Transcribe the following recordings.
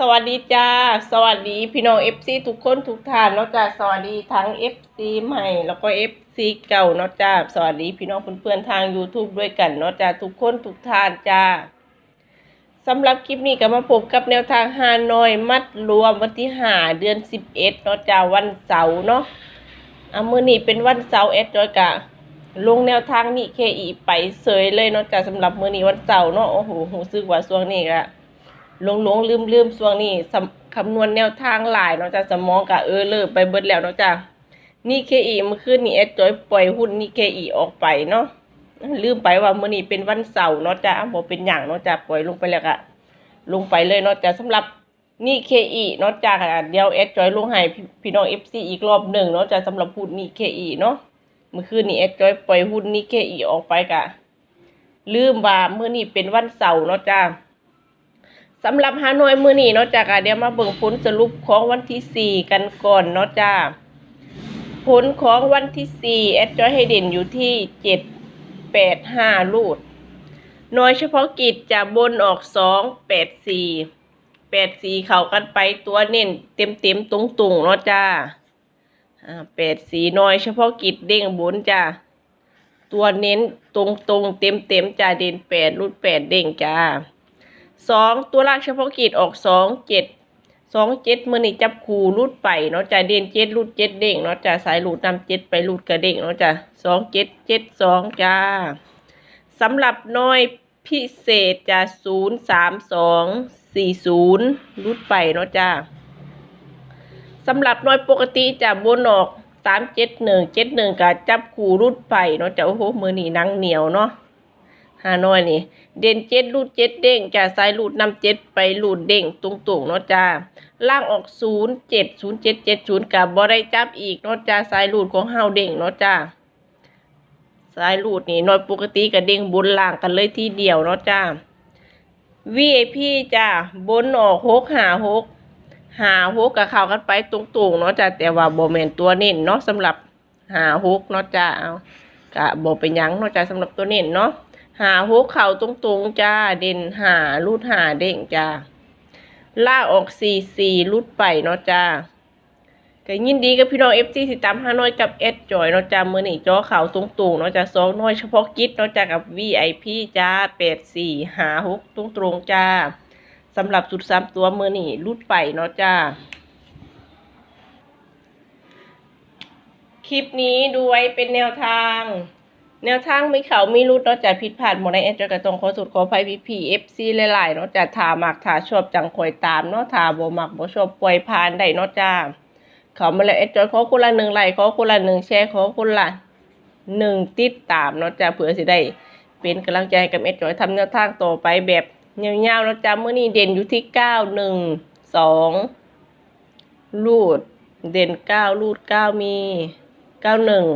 สวัสดีจ้า สวัสดีพี่น้องเอฟซีทุกคนทุกท่านเนาะจ้าสวัสดีทั้งเอฟซีใหม่ แล้วก็เอฟซีเก่าเนาะจ้าสวัสดีพี่น้องเพื่อนๆทาง YouTube ด้วยกันเนาะจ้าทุกคนทุกท่านจ้าสำหรับคลิปนี้ก็มาพบกับแนวทางฮานอยมัดรวมวันที่หาเดือนสิบเอ็ดเนาะจ้าวันเสาร์เนาะอะมื้อนี้เป็นวันเสาร์เอ็ดจอยกะลงแนวทางนี่เคอีไปเสยเลยเนาะจ้าสำหรับมื้อนี้วันเสาร์เนาะโอ้โหรู้สึกว่าช่วงนี้ก็ หลงหลงลืมลืมช่วงนี้คำนวณแนวทางหลายเนาะจ้ะสมองกะเออเลิกไปเบิดแล้วเนาะจ้ะนี่เคอีเมื่อคืนนี้แอดจอยปล่อยหุ้นนี่เคอีออกไปเนาะลืมไปว่าเมื้อนี้เป็นวันเสาร์เนาะจ้ะบ่เป็นหยังเนาะจ้ะปล่อยลงไปแล้วก็ลงไปเลยเนาะจ้ะสำหรับนี่เคอีเนาะจ้ะเดียวแอดจอยลงให้พี่พี่น้อง FC อีกรอบหนึ่งเนาะจ้ะสำหรับหุ้นนี่เคอีเนาะเมื่อคืนนี้แอดจอยปล่อยหุ้นนี่เคอีออกไปกะลืมว่าเมื้อนี้เป็นวันเสาร์เนาะจ้ะ สำหรับฮานอยมือนี้เนาะจ้าก็เดี๋ยวมาเบิ่งผลสรุปของวันที่สี่กันก่อนเนาะจ้าผลของวันที่สี่แอดจอยให้เด่นอยู่ที่เจ็ดแปดห้าลูดหน่วยเฉพาะกิจจะบนออกสองแปดสี่แปดสี่เข้ากันไปตัวเน้นเต็มเต็มตรงตุงเนาะจ้าอ่าแปดสี่น่วยเฉพาะกิจเด้งบนจ้าตัวเน้นตรงตรงเต็มเต็มจ้าเด่นแปดรูดแปดเด้งจ้า สองตัวล่างเฉพาะกิจออกสองเจ็ดสองเจ็ดมือนี่จับคูรูดไปเนาะจะเด่นเจ็ดรูดเจ็ดเด้งเนาะจะสายรูดนำเจ็ดไปรูดกระเด้งเนาะจะสองเจ็ดเจ็ดสองจ้าสำหรับน้อยพิเศษจะศูนย์สามสองสี่ศูนย์รูดไปเนาะจ้าสำหรับน้อยปกติจะบนออกสามเจ็ดหนึ่งเจ็ดหนึ่งกับจับคูรูดไปเนาะจะโอ้โหมือนี่นังเหนียวเนาะ ฮานอยนี่ เด่นเจ็ดรูดเจ็ดเด้งจ้าสายรูดนำเจ็ดไปรูดเด้งตรงๆเนาะจ้าล่างออกศูนย์เจ็ดศูนย์เจ็ดเจ็ดศูนย์กับบอได้จับอีกเนาะจ้าสายรูดของเฮาเด้งเนาะจ้าสายรูดนี่น้อยปกติกับเด้งบนล่างกันเลยทีเดียวเนาะจ้า VIP จ้าบนออกหกหาหกหาหกกับเข้ากันไปตรงๆเนาะจ้าแต่ว่าโบแมนตัวเน้นเนาะสำหรับหาหกเนาะจ้าเอากะบเป็นยังเนาะจ้าสำหรับตัวเน้นเนาะ หาหัวเข่าตรงๆจ้า เด่นหาลูดหาเด้งจ้าล่ากออกสี่สี่ลูดไปเนาะจ้าก็ยินดีกับพี่น้องเอฟซีติตามฮาน้อยกับเอสจอยเนาะจ้ามือหนี่จอเข่าตรงๆเนาะจ้าสองน้อยเฉพาะกิจเนาะจ้ากับ VIP จ้าแปดสี่หาหกตรงๆจ้าสำหรับสุดสามตัวมือหนีลูดไปเนาะจ้าคลิปนี้ดูไว้เป็นแนวทาง แนวทางม่เขาไม่รุดนาะจากผิดพลาดหมดในแอจอยกระตรงขอสุดขอไฟพีพีเอฟซีหลายๆนาะจากถามักถาชอบจังคอยตามเนาะถาบ่มักบ่ชอบปล่อยผ่านได้นาะจ้าเขามาแล้วแอจอยขอคนละหนึ่งไลค์ขอคนละหนึ่งแชร์ขอคนละหนึ่งติดตามนาะจ้าเผื่อสิได้เป็นกำลังใจกับแอดจอยทำแนวทางต่อไปแบบยาวๆนาะจ้าเมื่อนี้เด่นอยู่ที่เก้าหนึ่งสองลูด เด่นเก้าลูดเก้ามีเก้าหนึ่ง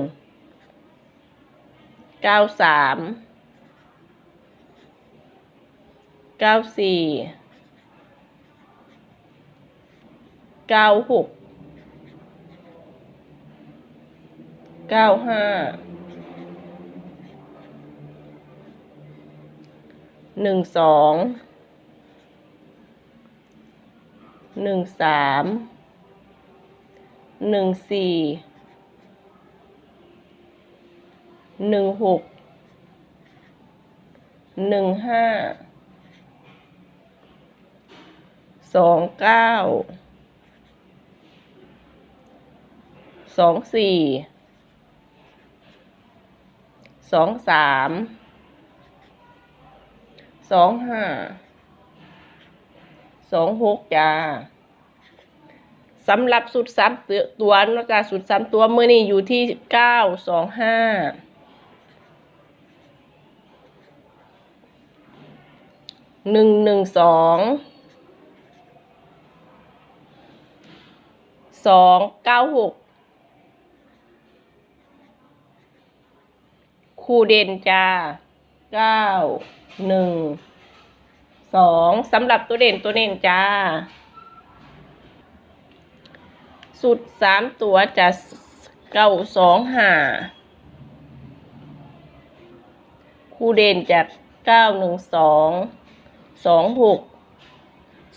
เก้าสามเก้าสี่เก้าหกเก้าห้าหนึ่งสองหนึ่งสามหนึ่งสี่ หนึ่งหกหนึ่งห้าสองเก้าสองสี่สองสามสองห้าสองหกจ้าสำหรับสุดสามตัวนอกจากสุดสามตัวมือนี่อยู่ที่เก้าสองห้า หนึ่งหนึ่งสองสองเก้าหกคู่เด่นจ้าเก้าหนึ่งสองสำหรับตัวเด่นตัวเด่นจ้า สุดสามตัวจะเก้าสองห้าคู่เด่นจากเก้าหนึ่งสอง สองหก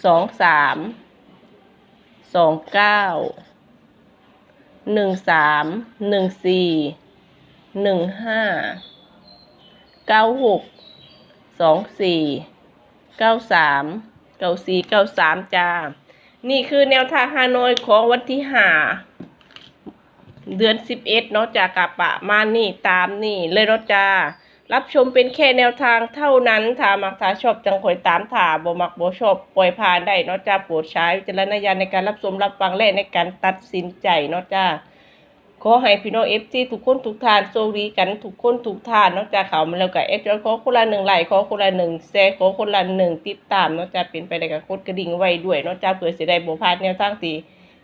สองสามสองเก้าหนึ่งสามหนึ่งสี่หนึ่งห้าเก้าหกสองสี่เก้าสามเก้าสี่เก้าสามจ้า นี่คือแนวทางฮานอยของวันที่ห้าเดือนสิบเอ็ดเนาะจากกะปะมานี่ตามนี่เลยเนาะจ้า รับชมเป็นแค่แนวทางเท่านั้นถ้ามักถ้าชอบจังคอยตามถ่าบ่มักบ่ชอบปล่อยผ่านได้เนาะจ้าโปรดใช้วิจารณญาณในการรับชมรับฟังและในการตัดสินใจเนาะจ้าขอให้พี่น้องเอฟซีทุกคนทุกทานโชคดีกันทุกคนทุกทานนอกจากเขามาแล้วก็เอฟจอยขอคนละหนึ่งไลค์ขอคนละหนึ่งแชร์ขอคนละหนึ่งติดตามนอกจากเป็นไปได้กับกดกระดิ่งไว้ด้วยนอกจากเผื่อสิได้บ่พาดแนวทางตี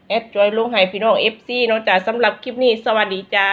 เอฟจอยลงให้พี่น้องเอฟซีนอกจากสำหรับคลิปนี้สวัสดีจ้า